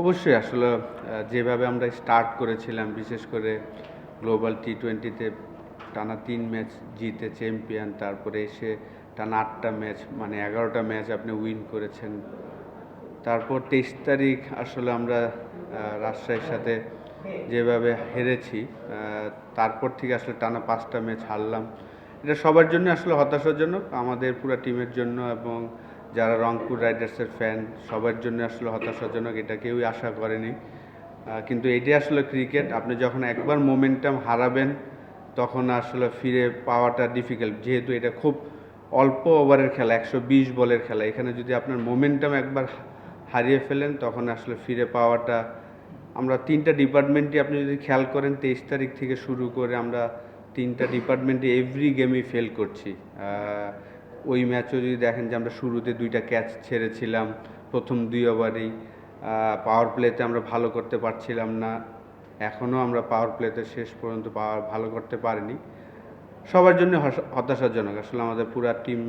অবশ্যই আসলে যেভাবে আমরা স্টার্ট করেছিলাম, বিশেষ করে গ্লোবাল টি টোয়েন্টিতে টানা তিন ম্যাচ জিতে চ্যাম্পিয়ন তারপরে এসে টানা আটটা ম্যাচ মানে এগারোটা ম্যাচ আপনি উইন করেছেন। তারপর তেইশ তারিখ আসলে আমরা রাজশাহীর সাথে যেভাবে হেরেছি তারপর থেকে আসলে টানা পাঁচটা ম্যাচ হারলাম। এটা সবার জন্য আসলে হতাশার জন্য আমাদের পুরো টিমের জন্য এবং যারা রংপুর রাইডার্সের ফ্যান, সবার জন্য আসলে হতাশাজনক, এটা কেউই আশা করেনি। কিন্তু এটাই আসলে ক্রিকেট, আপনি যখন একবার মোমেন্টাম হারাবেন, তখন আসলে ফিরে পাওয়াটা ডিফিকাল্ট যেহেতু এটা খুব অল্প ওভারের খেলা, একশো বিশ বলের খেলা, এখানে যদি আপনার মোমেন্টাম একবার হারিয়ে ফেলেন, তখন আসলে ফিরে পাওয়াটা, আমরা তিনটা ডিপার্টমেন্টই আপনি যদি খেয়াল করেন, তেইশ তারিখ থেকে শুরু করে আমরা তিনটা ডিপার্টমেন্টে এভরি গেমই ফেল করছি। ওই ম্যাচও যদি দেখেন যে আমরা শুরুতে দুইটা ক্যাচ ছেড়েছিলাম, প্রথম দুই ওভারেই পাওয়ার প্লেতে আমরা ভালো করতে পারছিলাম না, এখনও আমরা পাওয়ার প্লেতে শেষ পর্যন্ত পাওয়ার ভালো করতে পারিনি। সবার জন্য হতাশাজনক, আসলে আমাদের পুরা টিম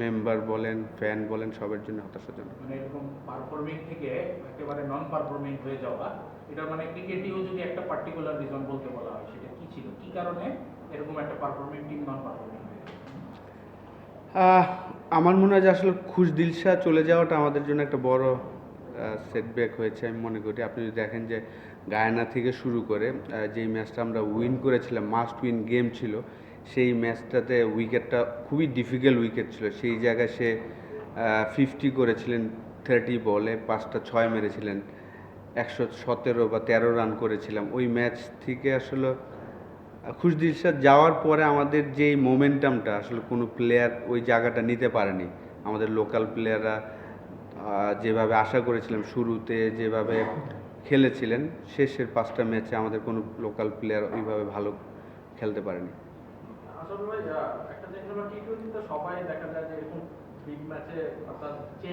মেম্বার বলেন ফ্যান বলেন, সবার জন্য হতাশাজনক। মানে এরকম পারফর্মিং থেকে একেবারে নন পারফর্মিং হয়ে যাওয়া, এটা মানে ক্রিকেটেও যদি একটা পার্টিকুলার রিজন বলতে বলা হয়, সেটা কি ছিল? কি কারণে এরকম একটা পারফর্মিং টিম নন পারফর্মিং আমার মনে হয় যে আসলে খুশ দিলশা চলে যাওয়াটা আমাদের জন্য একটা বড় সেটব্যাক হয়েছে আমি মনে করি। আপনি যদি দেখেন যে গায়না থেকে শুরু করে যেই ম্যাচটা আমরা উইন করেছিলাম মাস্ট উইন গেম ছিল, সেই ম্যাচটাতে উইকেটটা খুবই ডিফিকাল্ট উইকেট ছিল। সেই জায়গায় সে ফিফটি করেছিলেন থার্টি বলে, পাঁচটা ছয় মেরেছিলেন, একশো সতেরো বা তেরো রান করেছিলাম। ওই ম্যাচ থেকে আসলে খুশদিল শাহ যাওয়ার পরে আমাদের যেই মোমেন্টামটা আসলে কোনো প্লেয়ার ওই জায়গাটা নিতে পারেনি। আমাদের লোকাল প্লেয়াররা যেভাবে আশা করেছিলাম শুরুতে, যেভাবে খেলেছিলেন, শেষের পাঁচটা ম্যাচে আমাদের কোনো লোকাল প্লেয়ার ওইভাবে ভালো খেলতে পারেনি। যে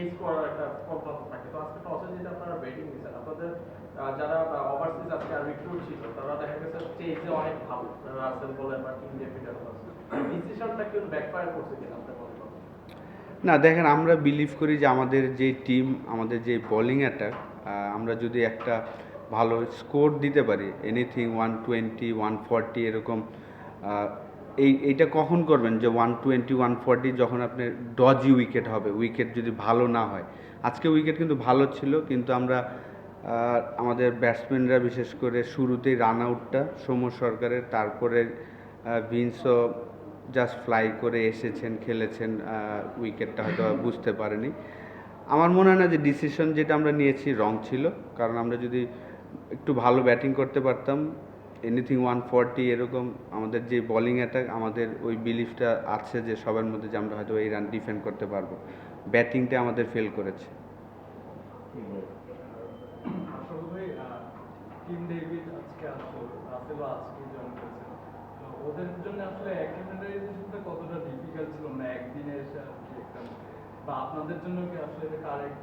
যারা না, দেখেন, আমরা বিলিভ করি যে আমাদের যে টিম আমাদের যে বোলিং অ্যাটাক আমরা যদি একটা ভালো স্কোর দিতে পারি anything one twenty one forty এরকম এই, এইটা কখন করবেন? যে ওয়ান টোয়েন্টি ওয়ান ফর্টি যখন আপনার ডজি উইকেট হবে উইকেট যদি ভালো না হয়। আজকে উইকেট কিন্তু ভালো ছিল, কিন্তু আমরা আহ, আমাদের ব্যাটসম্যানরা বিশেষ করে শুরুতেই রান আউটটা সৌম্য সরকারের তারপরে ভিন্সও জাস্ট ফ্লাই করে এসেছেন খেলেছেন উইকেটটা হয়তো বুঝতে পারেনি। আমার মনে হয় না যে ডিসিশন যেটা আমরা নিয়েছি রং ছিল। কারণ আমরা যদি একটু ভালো ব্যাটিং করতে পারতাম এনিথিং ওয়ান ফর্টি এরকম আমাদের যে বোলিং অ্যাটাক আমাদের ওই বিলিফটা আছে যে সবার মধ্যে যে আমরা হয়তো এই রান ডিফেন্ড করতে পারব। ব্যাটিংটা আমাদের ফেল করেছে। টিম ডেভিড আজকে আসলো আজকে জয়েন করেছেন ওদের জন্য আসলে কতটা ডিফিকাল্ট ছিল না, একদিনে এসে আর কি একটা বা আপনাদের জন্য কি আসলে এটা কারেক্ট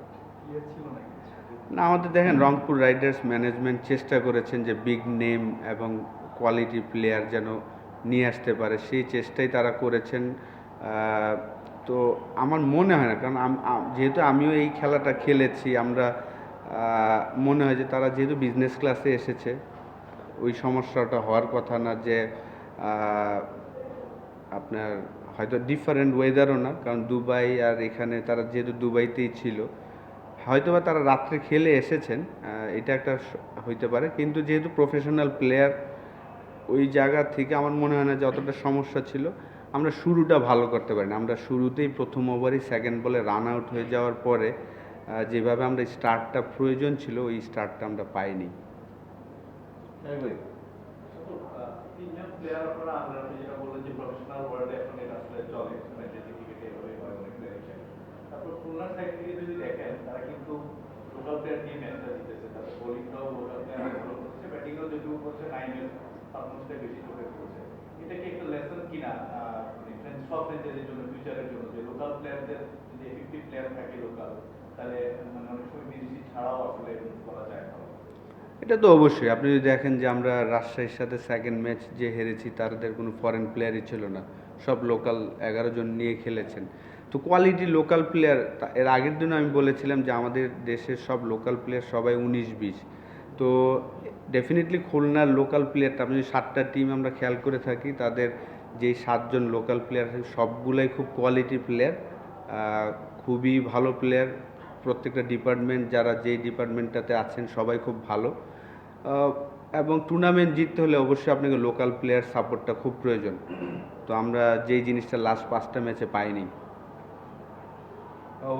ইয়ে ছিল নাকি? না, আমাদের দেখেন, রংপুর রাইডার্স ম্যানেজমেন্ট চেষ্টা করেছেন যে বিগ নেম এবং কোয়ালিটি প্লেয়ার যেন নিয়ে আসতে পারে। সেই চেষ্টাই তারা করেছেন। তো আমার মনে হয় না, কারণ যেহেতু আমিও এই খেলাটা খেলেছি, আমরা মনে হয় যে তারা যেহেতু বিজনেস ক্লাসে এসেছে, ওই সমস্যাটা হওয়ার কথা না যে আপনার হয়তো ডিফারেন্ট ওয়েদারও না, কারণ দুবাই আর এখানে তারা যেহেতু দুবাইতেই ছিল, হয়তোবা তারা রাত্রে খেলে এসেছেন এটা একটা হইতে পারে, কিন্তু যেহেতু প্রফেশনাল প্লেয়ার ওই জায়গা থেকে আমার মনে হয় না যে অতটা সমস্যা ছিল। আমরা শুরুটা ভালো করতে পারি না আমরা শুরুতেই প্রথম ওভারই সেকেন্ড বলে রান আউট হয়ে যাওয়ার পরে যেভাবে আমরা স্টার্টটা প্রয়োজন ছিল ওই স্টার্টটা আমরা পাইনি। হয় একটা লেসন কিনা? আহ, মানে ফ্রেঞ্চাইজির জন্য ফিউচারের জন্য যে লোকাল প্লেয়ারদের যদি এফেক্টিভ প্লেয়ার থাকে লোকাল মানে এটা তো অবশ্যই। আপনি যদি দেখেন যে আমরা রাজশাহীর সাথে সেকেন্ড ম্যাচ যে হেরেছি, তাদের কোনো ফরেন প্লেয়ারই ছিল না। সব লোকাল এগারো জন নিয়ে খেলেছেন। তো তো কোয়ালিটি লোকাল প্লেয়ার এর আগের দিন আমি বলেছিলাম যে আমাদের দেশের সব লোকাল প্লেয়ার সবাই উনিশ বিশ। তো ডেফিনেটলি খুলনার লোকাল প্লেয়ারটা আপনি যদি সাতটা টিম আমরা খেয়াল করে থাকি, তাদের যেই সাতজন লোকাল প্লেয়ার সবগুলাই খুব কোয়ালিটি প্লেয়ার খুবই ভালো প্লেয়ার প্রত্যেকটা ডিপার্টমেন্ট যারা যেই ডিপার্টমেন্টটাতে আছেন সবাই খুব ভালো। এবং টুর্নামেন্ট জিততে হলে অবশ্যই আপনাকে লোকাল প্লেয়ার সাপোর্টটা খুব প্রয়োজন। তো আমরা যেই জিনিসটা লাস্ট পাঁচটা ম্যাচে পাইনি।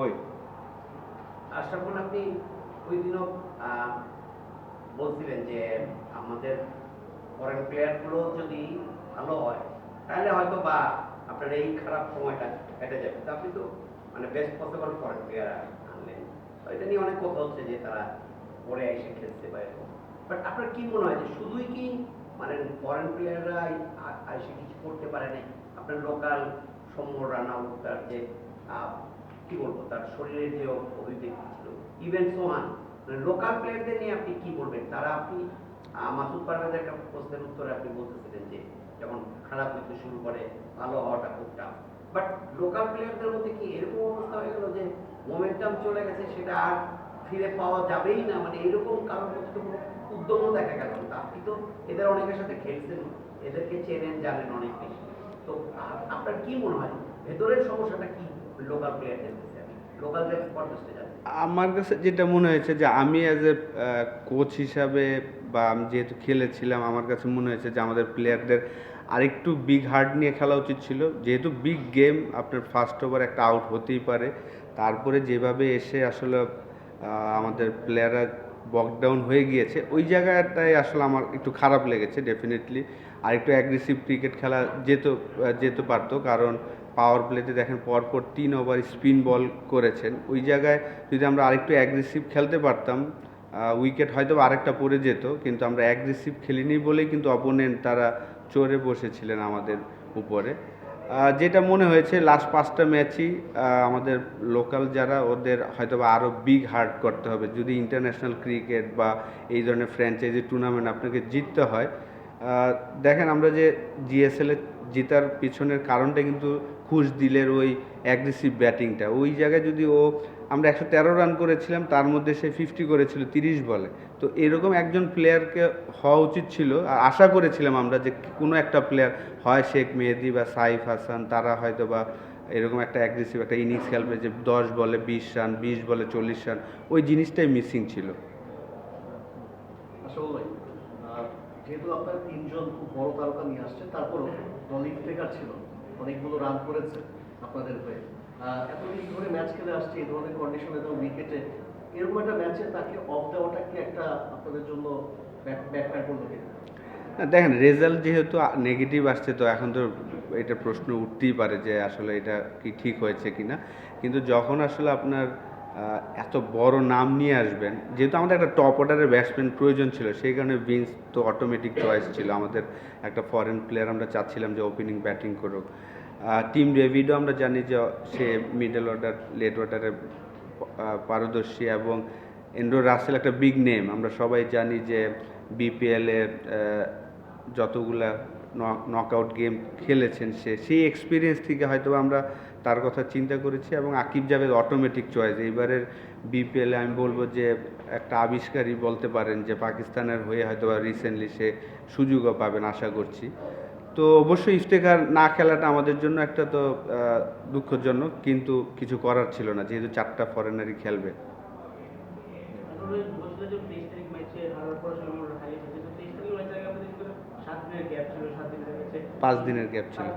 ওই আশরাফুল আপনি ওই দিনও বলছিলেন যে আমাদের ফরেন প্লেয়ারগুলো যদি ভালো হয় তাহলে হয়তো বা আপনার এই খারাপ সময়টা কেটে যাবে। তো আপনি তো মানে বেস্ট পসিবল ফরেন প্লেয়ার এটা নিয়ে অনেক কথা হচ্ছে যে তারা পরে এসে খেলতে পারে বাট আপনার কি মনে হয় যে শুধুই কি মানে ফরেন প্লেয়াররা এসে কিছু করতে পারে না আপনার লোকাল সমূহ রান তার যে কি বলব, তার শরীরের যে অভিব্যক্তি ছিল ইভেন সোহান মানে লোকাল প্লেয়ারদের নিয়ে আপনি কি বলবেন? তারা আপনি মাসুদ পারভেজের একটা প্রশ্নের উত্তরে আপনি বলতেছিলেন যে, যখন খারাপ হইতে শুরু করে, ভালো হওয়াটা খুব টাফ বাট লোকাল প্লেয়ারদের মধ্যে কি এরকম অবস্থা হয়ে গেল যে মোমেন্টাম চলে গেছে, সেটা আর ফিরে পাওয়া যাবেই না? মানে এরকম কারোর মধ্যে উদ্যমও দেখা গেল। না আপনি তো এদের অনেকের সাথে খেলছেন, এদেরকে চেনেন, জানেন অনেক বেশি। তো আপনার কি মনে হয়? ভেতরের সমস্যাটা কি লোকাল প্লেয়ারদের যাচ্ছি। আমার কাছে যেটা মনে হয়েছে যে আমি অ্যাজ এ কোচ হিসাবে বা আমি যেহেতু খেলেছিলাম, আমার কাছে মনে হয়েছে যে আমাদের প্লেয়ারদের আরেকটু বিগ হার্ড নিয়ে খেলা উচিত ছিল। যেহেতু বিগ গেম আপনার ফার্স্ট ওভার একটা আউট হতেই পারে। তারপরে যেভাবে এসে আসলে আমাদের প্লেয়াররা বকডাউন হয়ে গিয়েছে, ওই জায়গাটায় আসলে আমার একটু খারাপ লেগেছে ডেফিনেটলি আর একটু অ্যাগ্রেসিভ ক্রিকেট খেলা যেত যেতে পারতো, কারণ পাওয়ার প্লেতে দেখেন পরপর তিন ওভার স্পিন বল করেছেন। ওই জায়গায় যদি আমরা আরেকটু অ্যাগ্রেসিভ খেলতে পারতাম উইকেট হয়তো আরেকটা পড়ে যেত, কিন্তু আমরা অ্যাগ্রেসিভ খেলিনি বলেই কিন্তু অপোনেন্ট তারা চড়ে বসেছিলেন আমাদের উপরে। যেটা মনে হয়েছে লাস্ট পাঁচটা ম্যাচই আমাদের লোকাল যারা, ওদের হয়তো বা আরও বিগ হার্ট করতে হবে। যদি ইন্টারন্যাশনাল ক্রিকেট বা এই ধরনের ফ্র্যাঞ্চাইজি টুর্নামেন্ট আপনাকে জিততে হয় দেখেন আমরা যে জিএসএল জেতার পিছনের কারণটা কিন্তু খুশ দিলের ওই অ্যাগ্রেসিভ ব্যাটিংটা ওই জায়গায় যদি ও, আমরা একশো তেরো রান করেছিলাম, তার মধ্যে সে ফিফটি করেছিল, তিরিশ বলে। তো এরকম একজন প্লেয়ারকে হওয়া উচিত ছিল। আর আশা করেছিলাম আমরা যে কোনো একটা প্লেয়ার হয় শেখ মেহেদি বা সাইফ হাসান, তারা হয়তো বা এরকম একটা অ্যাগ্রেসিভ একটা ইনিংস খেলবে যে দশ বলে বিশ রান বিশ বলে চল্লিশ রান ওই জিনিসটাই মিসিং ছিল। যেহেতু আপনার তিনজন খুব বড় তারকা নিয়ে আসছে তারপরও দল ইফতেকার ছিল। অনেকগুলো রান করেছে আপনাদের হয়ে। এতদিন ধরে ম্যাচ খেলে আসছে, এই ধরনের কন্ডিশনে তো উইকেটে এরকম একটা ম্যাচে তাকে অফ দেওয়াটা কি একটা আপনাদের জন্য ব্যাকফায়ার করল কিনা? দেখেন রেজাল্ট যেহেতু নেগেটিভ আসছে, তো এখন তো এটা প্রশ্ন উঠতেই পারে যে আসলে এটা কি ঠিক হয়েছে কিনা। কিন্তু যখন আসলে আপনার এত বড় নাম নিয়ে আসবেন। যেহেতু আমাদের একটা টপ অর্ডারের ব্যাটসম্যান প্রয়োজন ছিল, সেই কারণে বিন্স তো অটোমেটিক চয়েস ছিল। আমাদের একটা ফরেন প্লেয়ার আমরা চাচ্ছিলাম যে ওপেনিং ব্যাটিং করুক। টিম ডেভিডও আমরা জানি যে সে মিডল অর্ডার লেট অর্ডারে পারদর্শী এবং এন্ড্রো রাসেল একটা বিগ নেম আমরা সবাই জানি যে বিপিএলের যতগুলা নকআউট গেম খেলেছেন সে। সেই এক্সপিরিয়েন্স থেকে হয়তো আমরা তার কথা চিন্তা করেছি এবং আকিব জাভেদ অটোমেটিক চয়েস এইবারের বিপিএলে আমি বলব যে, একটা আবিষ্কারই বলতে পারেন যে, পাকিস্তানের হয়ে হয়তো রিসেন্টলি সে সুযোগও পাবেন আশা করছি। তো অবশ্যই ইফতেখার না খেলাটা আমাদের জন্য একটা তো দুঃখজনক, কিন্তু কিছু করার ছিল না, যেহেতু চারটা ফরেনারই খেলবে। একটু দিনের গ্যাপ ছিল।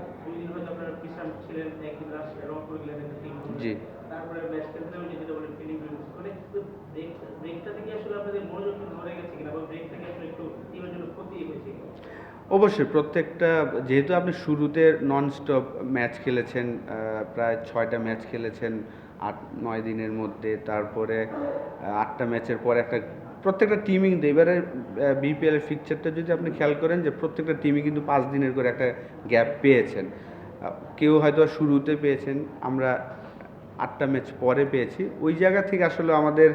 হয়েছে কিনা? অবশ্যই প্রত্যেকটা যেহেতু আপনি শুরুতে নন স্টপ ম্যাচ খেলেছেন প্রায় ছয়টা ম্যাচ খেলেছেন আট নয় দিনের মধ্যে তারপরে আটটা ম্যাচের পরে একটা প্রত্যেকটা টিমই কিন্তু এবারে বিপিএল এর ফিকচারটা যদি আপনি খেয়াল করেন যে প্রত্যেকটা টিমই কিন্তু পাঁচ দিনের করে একটা গ্যাপ পেয়েছেন। কেউ হয়তো শুরুতে পেয়েছেন, আমরা আটটা ম্যাচ পরে পেয়েছি। ওই জায়গা থেকে আসলে আমাদের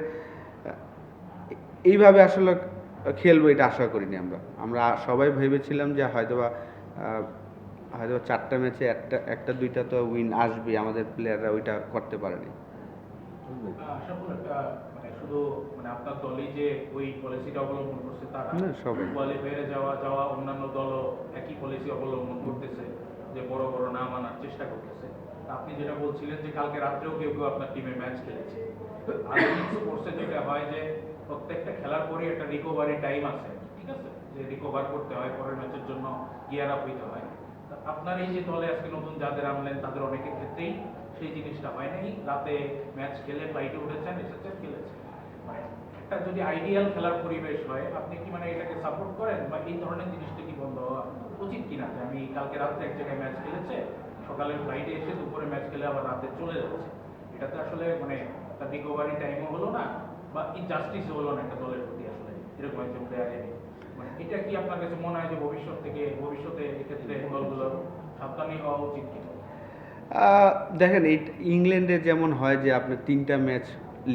এইভাবে আসলে খেলব এটা আশা করিনি আমরা। আমরা সবাই ভেবেছিলাম যে হয়তোবা হয়তো চারটা ম্যাচে একটা একটা দুইটা তো উইন আসবে আমাদের প্লেয়াররা ওইটা করতে পারেনি। শুধু মানে আপনার দলই যে ওই পলিসিটা অবলম্বন করছে তারা কোয়ালিফায়ারে যাওয়া যাওয়া অন্যান্য দলও একই পলিসি অবলম্বন করতেছে যে বড় বড় নাম আনার চেষ্টা করতেছে। আপনি যেটা বলছিলেন যে কালকে রাত্রেও কেউ কেউ আপনার টিমে ম্যাচ খেলেছে। আধুনিক স্পোর্টসে যেটা হয় যে প্রত্যেকটা খেলার পরে একটা রিকভারি টাইম আছে ঠিক আছে? যে রিকভার করতে হয় পরের ম্যাচের জন্য গিয়ার আপ হইতে হয়। আপনার এই যে দলে আজকে নতুন যাদের আনলেন তাদের অনেকের ক্ষেত্রেই সেই জিনিসটা হয় নাই। রাতে ম্যাচ খেলে ফ্লাইটে উঠেছেন, এসেছেন, খেলেছেন। মানে একটা যদি আইডিয়াল খেলার পরিবেশ হয়, আপনি কি মানে এটাকে সাপোর্ট করেন? বা এই ধরনের জিনিসটা কি বন্ধ হওয়া উচিত কিনা? যে আমি কালকে রাত্রে এক জায়গায় ম্যাচ খেলেছে সকালে ফ্লাইটে এসে দুপুরে ম্যাচ খেলে আবার রাতে চলে যাচ্ছে। এটাতে আসলে মানে একটা রিকভারি টাইমও হলো না, বা ইনজাস্টিস হলো না একটা দলের প্রতি আসলে। এরকম একজন প্লেয়ারে মানে এটা কি আপনার কাছে মনে হয় যে ভবিষ্যৎ থেকে, ভবিষ্যতে এক্ষেত্রে দলগুলোর সাবধানী হওয়া উচিত কিনা? দেখেন, এই ইংল্যান্ডে যেমন হয় যে আপনার তিনটা ম্যাচ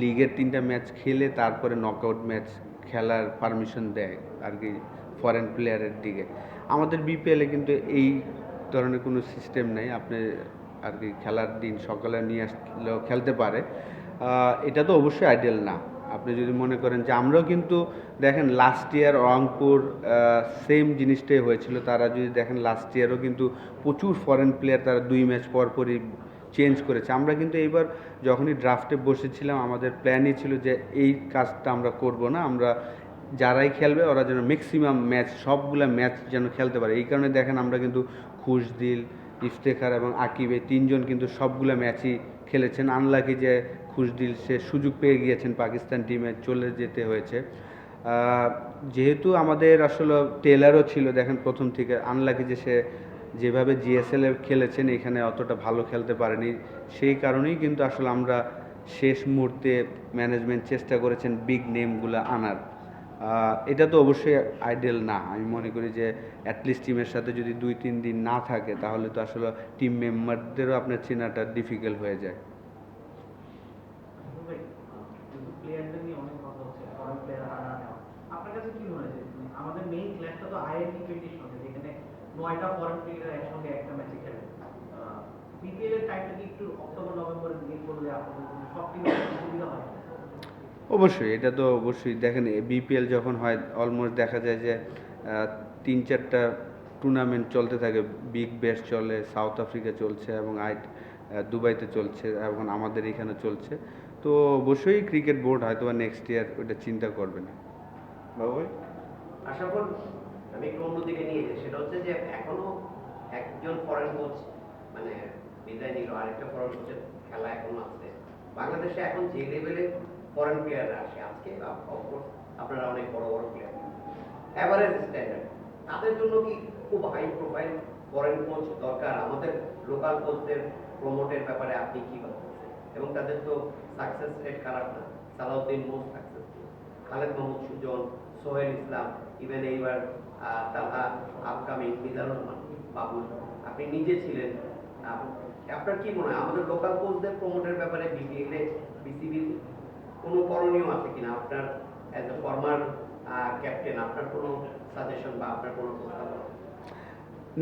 লিগের তিনটা ম্যাচ খেলে তারপরে নকআউট ম্যাচ খেলার পারমিশন দেয় আর কি ফরেন প্লেয়ারের দিকে। আমাদের বিপিএলে কিন্তু এই ধরনের কোনো সিস্টেম নেই। আপনি আর কি খেলার দিন সকালে নিয়ে আসলেও খেলতে পারে। এটা তো অবশ্যই আইডিয়াল না। আপনি যদি মনে করেন যে আমরাও কিন্তু, দেখেন লাস্ট ইয়ার রংপুর সেম জিনিসটাই হয়েছিল। তারা যদি দেখেন লাস্ট ইয়ারও কিন্তু প্রচুর ফরেন প্লেয়ার তারা দুই ম্যাচ পরপরই চেঞ্জ করেছে। আমরা কিন্তু এইবার যখনই ড্রাফটে বসেছিলাম, আমাদের প্ল্যানই ছিল যে এই কাজটা আমরা করব না। আমরা যারাই খেলবে ওরা যেন ম্যাক্সিমাম ম্যাচ সবগুলা ম্যাচ যেন খেলতে পারে। এই কারণে দেখেন আমরা কিন্তু খুশদিল, ইফতেখার এবং আকিব, এই তিনজন কিন্তু সবগুলা ম্যাচই খেলেছেন। আনলাকি যে খুশদিল, সে সুযোগ পেয়ে গিয়েছেন পাকিস্তান টিমে চলে যেতে হয়েছে। যেহেতু আমাদের আসলে টেলারও ছিল, দেখেন প্রথম থেকে, আনলাকি যে সে যেভাবে জিএসএল এ খেলেছেন, এখানে অতটা ভালো খেলতে পারেনি। সেই কারণেই কিন্তু আসলে আমরা শেষ মুহূর্তে ম্যানেজমেন্ট চেষ্টা করেছেন বিগ নেমগুলো আনার। এটা তো অবশ্যই আইডিয়াল না। আমি মনে করি যে অ্যাটলিস্ট টিমের সাথে যদি দুই, তিন দিন না থাকে, তাহলে তো আসলে টিম মেম্বারদেরও আপনার চেনাটা ডিফিকাল্ট হয়ে যায়। মনে নয়টা ফরেন প্লেয়ার একসঙ্গে একটা ম্যাচে খেলে। বিপিএল এর টাইমটা কি একটু অক্টোবর, নভেম্বরের দিকে করলে আপনাদের সব টিমের সুবিধা হয়? অবশ্যই এটা তো অবশ্যই। দেখেন বিপিএল যখন হয় অলমোস্ট দেখা যায় যে তিন চারটা টুর্নামেন্ট চলতে থাকে। বিগ ব্যাশ চলে সাউথ আফ্রিকা চলছে এবং আই দুবাইতে চলছে এবং আমাদের এখানে চলছে। তো অবশ্যই ক্রিকেট বোর্ড হয়তো বা নেক্সট ইয়ার ওটা চিন্তা করবে না। বাবু ভাই আশা করি আমি একটু অন্যদিকে নিয়ে যাই। সেটা হচ্ছে যে এখনও একজন ফরেন কোচ মানে বিদায় নিল আরেকটা ফরেন কোচের খেলা এখনও আছে। বাংলাদেশে এখন যে লেভেলে ফরেন প্লেয়াররা আসে। আজকে আপনারা অনেক বড় বড় প্লেয়ার স্ট্যান্ডার্ড তাদের জন্য কি খুব হাই প্রোফাইল ফরেন কোচ দরকার? আমাদের লোকাল কোচদের প্রমোটের ব্যাপারে আপনি কি ভাবছেন? এবং তাদের তো সাকসেস রেট খারাপ না। সালাউদ্দিন মোস্ট খালেদ মাহমুদ সুজন, সোহেল ইসলাম ইভেন এইবার তালহা আপকামিং মিজানুর রহমান, বাবুল। আপনি নিজে ছিলেন। আপনার কি মনে হয়? আমাদের লোকাল কোচদের প্রমোটের ব্যাপারে বিসিবির কোনো করণীয় আছে কিনা? আপনার অ্যাজ এ ফর্মার ক্যাপ্টেন আপনার কোনো সাজেশন বা আপনার কোনো প্রস্তাবনা?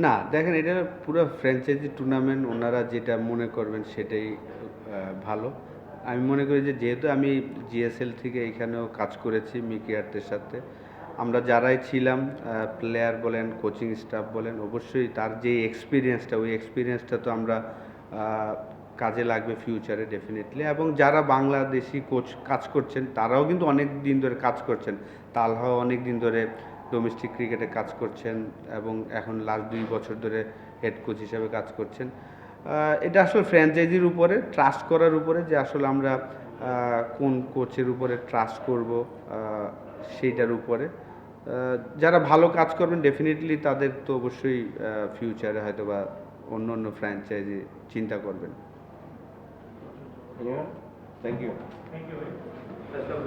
না, দেখেন, এটা পুরো ফ্র্যাঞ্চাইজি টুর্নামেন্ট ওনারা যেটা মনে করবেন সেটাই ভালো। আমি মনে করি যে যেহেতু আমি জিএসএল থেকে এখানেও কাজ করেছি মিকি আর্টের সাথে, আমরা যারাই ছিলাম প্লেয়ার বলেন কোচিং স্টাফ বলেন, অবশ্যই তার যে এক্সপিরিয়েন্সটা ওই এক্সপিরিয়েন্সটা তো আমরা কাজে লাগবে ফিউচারে ডেফিনেটলি এবং যারা বাংলাদেশি কোচ কাজ করছেন, তারাও কিন্তু অনেক দিন ধরে কাজ করছেন। তালহাও অনেক দিন ধরে ডোমেস্টিক ক্রিকেটে কাজ করছেন এবং এখন লাস্ট দুই বছর ধরে হেড কোচ হিসেবে কাজ করছেন। এটা আসলে ফ্র্যাঞ্চাইজির উপরে ট্রাস্ট করার উপরে যে আসলে আমরা কোন কোচের উপরে ট্রাস্ট করব সেইটার উপরে। যারা ভালো কাজ করবেন ডেফিনেটলি তাদের তো অবশ্যই ফিউচারে হয়তো বা অন্য অন্য ফ্র্যাঞ্চাইজি চিন্তা করবেন। Anyone? Thank you. Thank you.